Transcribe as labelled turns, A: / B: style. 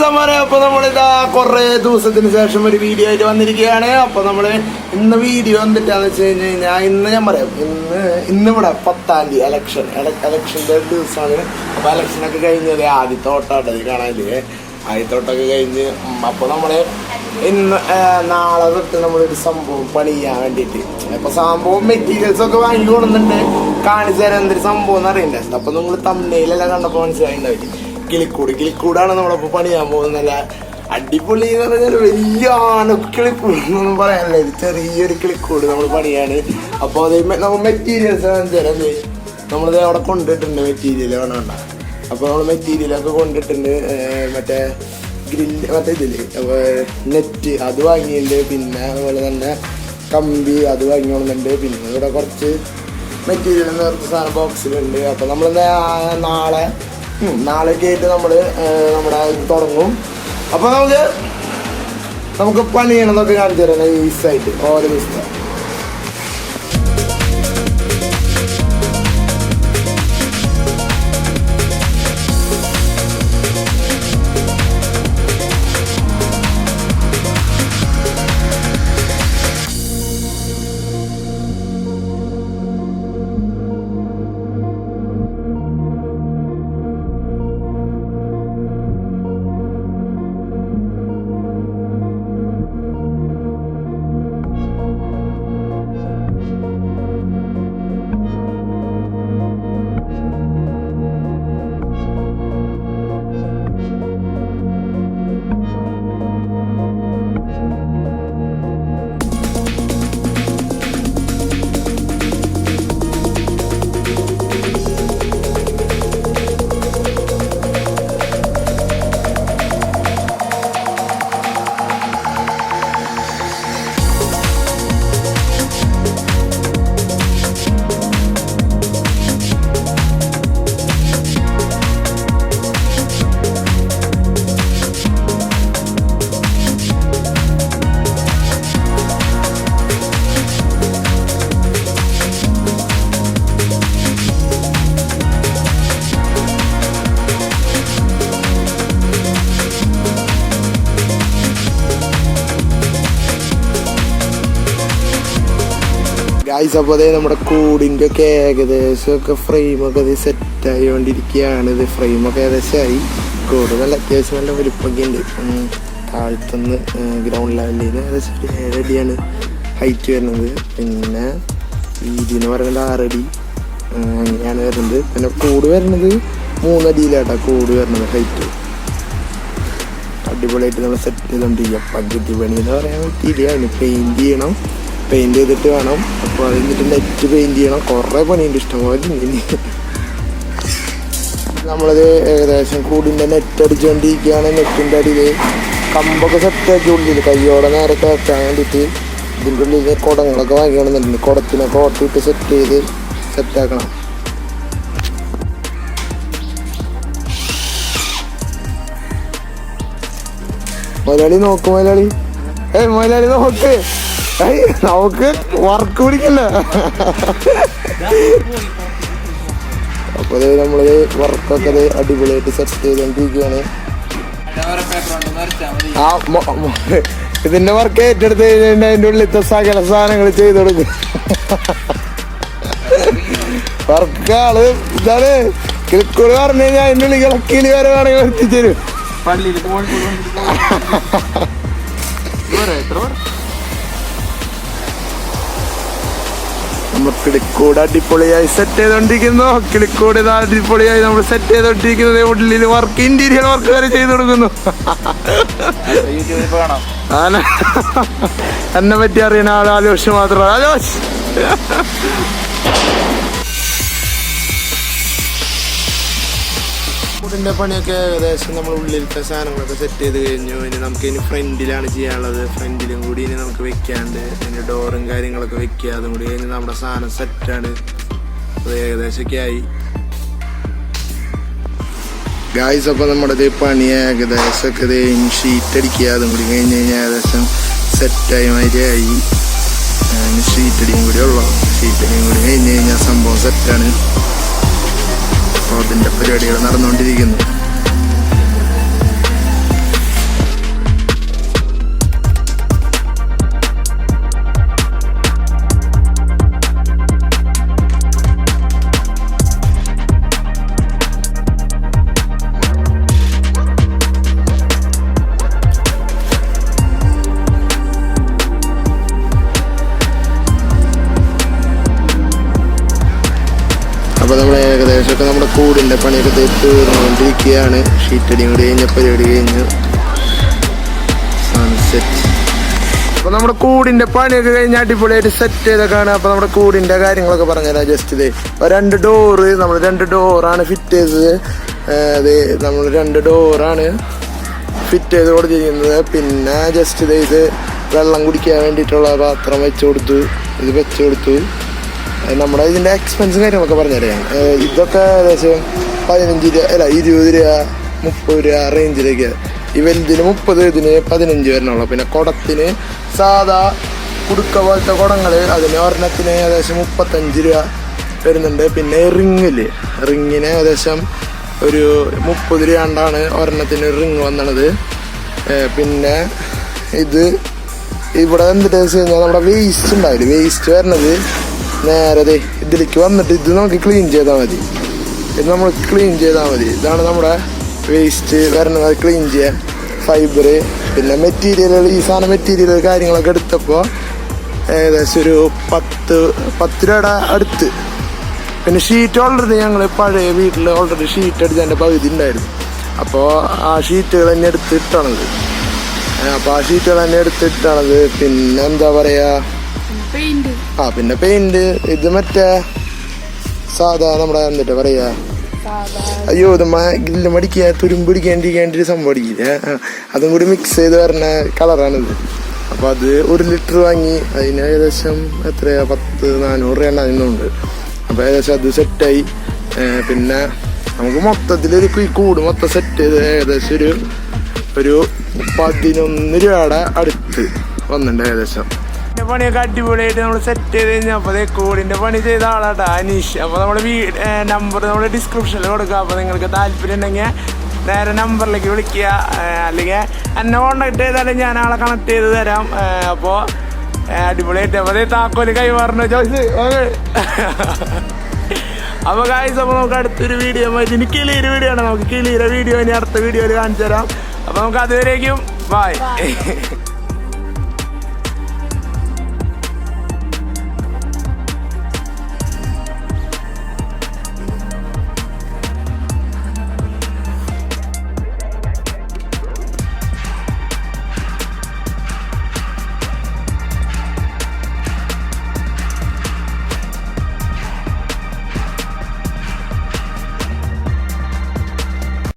A: മത്സമാരെ അപ്പൊ നമ്മളിതാ കുറെ ദിവസത്തിന് ശേഷം ഒരു വീഡിയോ ആയിട്ട് വന്നിരിക്കുകയാണ്. അപ്പൊ നമ്മൾ ഇന്ന് വീഡിയോ എന്തിട്ടാന്ന് വെച്ച് കഴിഞ്ഞ് കഴിഞ്ഞാൽ ഇന്ന് ഞാൻ പറയാം ഇന്ന് ഇന്ന് ഇവിടെ പത്താം തീയതി ഇലക്ഷൻ എലക്ഷന്റെ ദിവസമാണ്. അപ്പൊ എലക്ഷൻ ഒക്കെ കഴിഞ്ഞത് ആദ്യത്തെ ഓട്ടാട്ടത് കാണാനില്ലേ? ആദ്യത്തെ കഴിഞ്ഞ് അപ്പൊ നമ്മൾ ഇന്ന് നാളെ തൊട്ട് നമ്മളൊരു സംഭവം പണി ചെയ്യാൻ വേണ്ടിയിട്ട്. അപ്പൊ സംഭവം മെറ്റീരിയൽസ് ഒക്കെ വാങ്ങിക്കൊടുന്നുണ്ട് കാണിച്ചു തരാൻ എന്തൊരു സംഭവം എന്ന് അറിയണ്ടേ അപ്പൊ നമ്മൾ കണ്ടപ്പോൾ കണ്ടപ്പോ മനസ്സിലായിണ്ടാവില്ല കിളിക്കൂട്. കിളിക്കൂടാണ് നമ്മളിപ്പോ പണിയാൻ പോകുന്നത്. നല്ല അടിപൊളി എന്ന് പറഞ്ഞാൽ വലിയ ആനക്കിളിക്കൂട് എന്നൊന്നും പറയാനില്ല. ഇത് ചെറിയൊരു കിളിക്കൂട് നമ്മൾ പണിയാണ്. അപ്പോൾ അത് നമ്മൾ മെറ്റീരിയൽസ് തരാം. നമ്മളിത് അവിടെ കൊണ്ടിട്ടുണ്ട് മെറ്റീരിയൽ വേണം വേണ്ട. അപ്പോൾ നമ്മൾ മെറ്റീരിയലൊക്കെ കൊണ്ടിട്ടുണ്ട്. മറ്റേ ഗ്രില്ല് മറ്റേ ഇതിൽ. നെറ്റ് അത് വാങ്ങിയിട്ടുണ്ട് പിന്നെ അതുപോലെ തന്നെ കമ്പി അത് വാങ്ങിക്കൊള്ളുന്നുണ്ട് പിന്നെ ഇവിടെ കുറച്ച് മെറ്റീരിയൽ നേരത്തെ സാധനം ബോക്സിലുണ്ട് അപ്പോൾ നമ്മൾ നാളെ നാളേക്ക് ആയിട്ട് നമ്മൾ നമ്മുടെ തുടങ്ങും. അപ്പോൾ നമുക്ക് നമുക്ക് പണി ചെയ്യണമെന്നൊക്കെ കാണിച്ചു തരാം ഈസായിട്ട് ഓരോ ദിവസത്തെ ഗായ്സ് അപ്പോൾ അതേ നമ്മുടെ കൂടിന്റെ ഒക്കെ ഏകദേശം ഒക്കെ ഫ്രെയിമൊക്കെ അത് സെറ്റായി കൊണ്ടിരിക്കുകയാണ് ഇത് ഫ്രെയിമൊക്കെ ഏകദേശമായി. കൂട് നല്ല അത്യാവശ്യം നല്ല വലുപ്പൊക്കെ ഉണ്ട്. താഴ്ത്തുനിന്ന് ഗ്രൗണ്ട് ലെവലിൽ നിന്ന് ഏകദേശം ഒരു ഏഴടിയാണ് ഹൈറ്റ് വരുന്നത്. പിന്നെ വീതി എന്ന് പറയുന്നത് ആറടി. അങ്ങനെയാണ് വരുന്നത്. പിന്നെ കൂട് വരുന്നത് മൂന്നടിയിലാട്ടാ കൂട് വരുന്നത് ഹൈറ്റ് അടിപൊളിയായിട്ട് നമ്മൾ സെറ്റ് ചെയ്തുകൊണ്ടിരിക്കുക പകുതി പണി എന്ന് പറയാൻ പറ്റിയില്ല. അതിന് പെയിന്റ് ചെയ്യണം. പെയിന്റ് ചെയ്തിട്ട് വേണം. അപ്പോൾ അത് കഴിഞ്ഞിട്ട് നെറ്റ് പെയിന്റ് ചെയ്യണം. കുറേ പണിയുണ്ട് ഇഷ്ടംപോലെ ഇനി. നമ്മളത് ഏകദേശം കൂടിന്റെ നെറ്റ് അടിച്ചുകൊണ്ടിരിക്കുകയാണ് നെറ്റിന്റെ അടിയിൽ കമ്പൊക്കെ സെറ്റാക്കി ഉള്ളിൽ കയ്യോടെ നേരെ കയറ്റാൻ വേണ്ടിയിട്ട് ഇതിന്റെ ഉള്ളിൽ കുടങ്ങളൊക്കെ വാങ്ങിക്കണമെന്നുണ്ട്. കുടത്തിനൊക്കെ ഓട്ടിട്ട് സെറ്റ് ചെയ്ത് സെറ്റാക്കണം മലയാളി നോക്ക് മലയാളി ഏ മലയാളി നോക്ക്. നമുക്ക് വർക്ക് പിടിക്കില്ല. അപ്പൊ ദേ നമ്മളത് വർക്കൊക്കെ അടിപൊളിയായിട്ട് സെറ്റ് ചെയ്തോണ്ടിരിക്കുകയാണ് ആ ഇതിന്റെ വർക്ക് ഏറ്റെടുത്ത് കഴിഞ്ഞാൽ അതിന്റെ ഉള്ളിലത്തെ സകല സാധനങ്ങൾ ചെയ്തു കൊടുക്കും. വർക്ക് ആൾ ഇതാണ്. കിളിക്കൂട് പറഞ്ഞു കഴിഞ്ഞാൽ അതിന്റെ ഉള്ളിൽ കിളക്കിയിൽ വരെ വേണമെങ്കിൽ എത്തിച്ചേരും.
B: പള്ളിയിൽ
A: കിളിക്കൂട് അടിപൊളിയായി സെറ്റ് ചെയ്തോണ്ടിരിക്കുന്നു. കിളിക്കൂട് അടിപൊളിയായി നമ്മൾ സെറ്റ് ചെയ്തോണ്ടിരിക്കുന്നത് ഉള്ളിൽ വർക്ക് ഇന്റീരിയർ വർക്ക് വരെ ചെയ്തു കൊടുക്കുന്നു. എന്നെ പറ്റി അറിയണ ആൾ ആലോചിച്ച് മാത്രം. ആലോച്. ഫുഡിന്റെ പണിയൊക്കെ ഏകദേശം നമ്മൾ ഉള്ളിലത്തെ സാധനങ്ങളൊക്കെ സെറ്റ് ചെയ്ത് കഴിഞ്ഞു. ഇനി നമുക്ക് ഇനി ഫ്രണ്ടിലാണ് ചെയ്യാനുള്ളത്. ഫ്രണ്ടിലും കൂടി ഇനി നമുക്ക് വെക്കാണ്ട് ഇനി ഡോറും കാര്യങ്ങളൊക്കെ വെക്കുക. അതും കൂടി ഇനി നമ്മുടെ സാധനം സെറ്റാണ് അത് ഏകദേശമൊക്കെ ആയി. ഗായ്സ് അപ്പോൾ നമ്മുടെ ഇത് പണി ഏകദേശം ഒക്കെ ഇത് ഷീറ്റ് അടിക്കുക. അതും കൂടി കഴിഞ്ഞ് കഴിഞ്ഞാൽ ഏകദേശം സെറ്റായി മാതിരിയായി ഷീറ്റടിയും കൂടി ഉള്ളു. ഷീറ്റടിയും കൂടി കഴിഞ്ഞ് കഴിഞ്ഞാൽ സംഭവം സെറ്റാണ് അതിന്റെ പരിപാടികൾ നടന്നുകൊണ്ടിരിക്കുന്നു. കൂടിന്റെ പണിയൊക്കെ തെറ്റ് തീർന്നുകൊണ്ടിരിക്കുകയാണ് ഷീറ്റടിയും കൂടി കഴിഞ്ഞ പരിപാടി കഴിഞ്ഞു. സൺസെറ്റ് അപ്പോൾ നമ്മുടെ കൂടിന്റെ പണിയൊക്കെ കഴിഞ്ഞ് അടിപൊളിയായിട്ട് സെറ്റ് ചെയ്തൊക്കെയാണ് അപ്പോൾ നമ്മുടെ കൂടിന്റെ കാര്യങ്ങളൊക്കെ പറഞ്ഞുതരാം ജസ്റ്റ് ഇത്. അപ്പോൾ രണ്ട് ഡോറ് നമ്മൾ രണ്ട് ഡോറാണ് ഫിറ്റ് ചെയ്തത്. അത് നമ്മൾ രണ്ട് ഡോറാണ് ഫിറ്റ് ചെയ്ത് കൊടുത്തിരിക്കുന്നത് പിന്നെ ജസ്റ്റ് ഇത് വെള്ളം കുടിക്കാൻ വേണ്ടിയിട്ടുള്ള പാത്രം വെച്ച് കൊടുത്തു. ഇത് വെച്ച് കൊടുത്തു. നമ്മുടെ ഇതിന്റെ എക്സ്പെൻസും കാര്യങ്ങളൊക്കെ പറഞ്ഞുതരാം. ഇതൊക്കെ ഏകദേശം പതിനഞ്ച് രൂപ അല്ല ഇരുപത് രൂപ മുപ്പത് രൂപ റേഞ്ചിലേക്ക് ഈ വലുതിന് മുപ്പത് ഇതിന് പതിനഞ്ച് വരണുള്ളൂ. പിന്നെ കുടത്തിന് സാധാ കുടുക്ക പോലത്തെ കുടങ്ങൾ അതിന് ഒരെണ്ണത്തിന് ഏകദേശം മുപ്പത്തഞ്ച് രൂപ വരുന്നുണ്ട്. പിന്നെ റിങ്ങിൽ റിങ്ങിന് ഏകദേശം ഒരു മുപ്പത് രൂപ കൊണ്ടാണ് ഒരെണ്ണത്തിന് റിങ് വന്നത് പിന്നെ ഇത് ഇവിടെ എന്തിട്ട് വെച്ച് കഴിഞ്ഞാൽ നമ്മുടെ വേസ്റ്റ് ഉണ്ടാവില്ല? വേസ്റ്റ് വരണത് നേരെ ഇതിലേക്ക് വന്നിട്ട് ഇത് നമുക്ക് ക്ലീൻ ചെയ്താൽ മതി. ഇത് നമ്മൾ ക്ലീൻ ചെയ്താൽ മതി. ഇതാണ് നമ്മുടെ വേസ്റ്റ് വരണത്. ക്ലീൻ ചെയ്യാൻ ഫൈബർ പിന്നെ മെറ്റീരിയലുകൾ ഈ സാധനം മെറ്റീരിയൽ കാര്യങ്ങളൊക്കെ എടുത്തപ്പോൾ ഏകദേശം ഒരു പത്ത് പത്ത് രൂപയുടെ അടുത്ത്. പിന്നെ ഷീറ്റ് ഓൾറെഡി ഞങ്ങൾ പഴയ വീട്ടിൽ ഓൾറെഡി ഷീറ്റ് അടിച്ചതിന്റെ പകുതി ഉണ്ടായിരുന്നു. അപ്പോൾ ആ ഷീറ്റുകൾ തന്നെ എടുത്ത് ഇട്ടണത്. അപ്പോൾ ആ ഷീറ്റുകൾ തന്നെ എടുത്ത് ഇട്ടണത്. പിന്നെ എന്താ പറയുക ആ പിന്നെ പെയിന്റ് ഇത് മറ്റേ സാധാ നമ്മുടെ എന്നിട്ട് പറയാ? അയ്യോ ഇത് ഗ്രില്ല് മടിക്കുക തുരുമ്പ് പിടിക്കാണ്ടിരിക്കാണ്ട് ഒരു സംഭവം അടിക്കില്ല? അതും കൂടി മിക്സ് ചെയ്ത് വരുന്ന കളറാണിത് അപ്പൊ അത് ഒരു ലിറ്റർ വാങ്ങി അതിന് ഏകദേശം എത്രയാ? പത്ത് നാനൂറ് രൂപ അതിനുണ്ട്. അപ്പൊ ഏകദേശം അത് സെറ്റായി പിന്നെ നമുക്ക് മൊത്തത്തിൽ ഒരു കൂട്. മൊത്തം സെറ്റ് ചെയ്ത് ഏകദേശം ഒരു ഒരു പതിനൊന്ന് രൂപയുടെ അടുത്ത് വന്നിട്ടുണ്ട് ഏകദേശം. പണിയൊക്കെ അടിപൊളിയായിട്ട് നമ്മൾ സെറ്റ് ചെയ്ത് കഴിഞ്ഞാൽ അപ്പോൾ അതേ കോഡിന്റെ പണി ചെയ്ത ആളാട്ടോ അനീഷ്. അപ്പോൾ നമ്മുടെ വീ നമ്പർ നമ്മൾ ഡിസ്ക്രിപ്ഷനിൽ കൊടുക്കുക. അപ്പോൾ നിങ്ങൾക്ക് താല്പര്യം ഉണ്ടെങ്കിൽ നേരെ നമ്പറിലേക്ക് വിളിക്കുക. അല്ലെങ്കിൽ എന്നെ കോണ്ടാക്ട് ചെയ്താലും ഞാൻ ആളെ കണക്ട് ചെയ്ത് തരാം. അപ്പോൾ അടിപൊളിയായിട്ട്. അപ്പോൾ അതേ താക്കോൽ കൈമാറണ ചോയ്സ്? അപ്പോൾ കായ്സ് അപ്പോൾ നമുക്ക് അടുത്തൊരു വീഡിയോ ഇനി കിളിയൊരു വീഡിയോ ആണ്. നമുക്ക് കിളിയുടെ വീഡിയോ ഇനി അടുത്ത വീഡിയോയിൽ കാണിച്ചു തരാം. അപ്പോൾ നമുക്ക് അതുവരേക്കും. ബായ്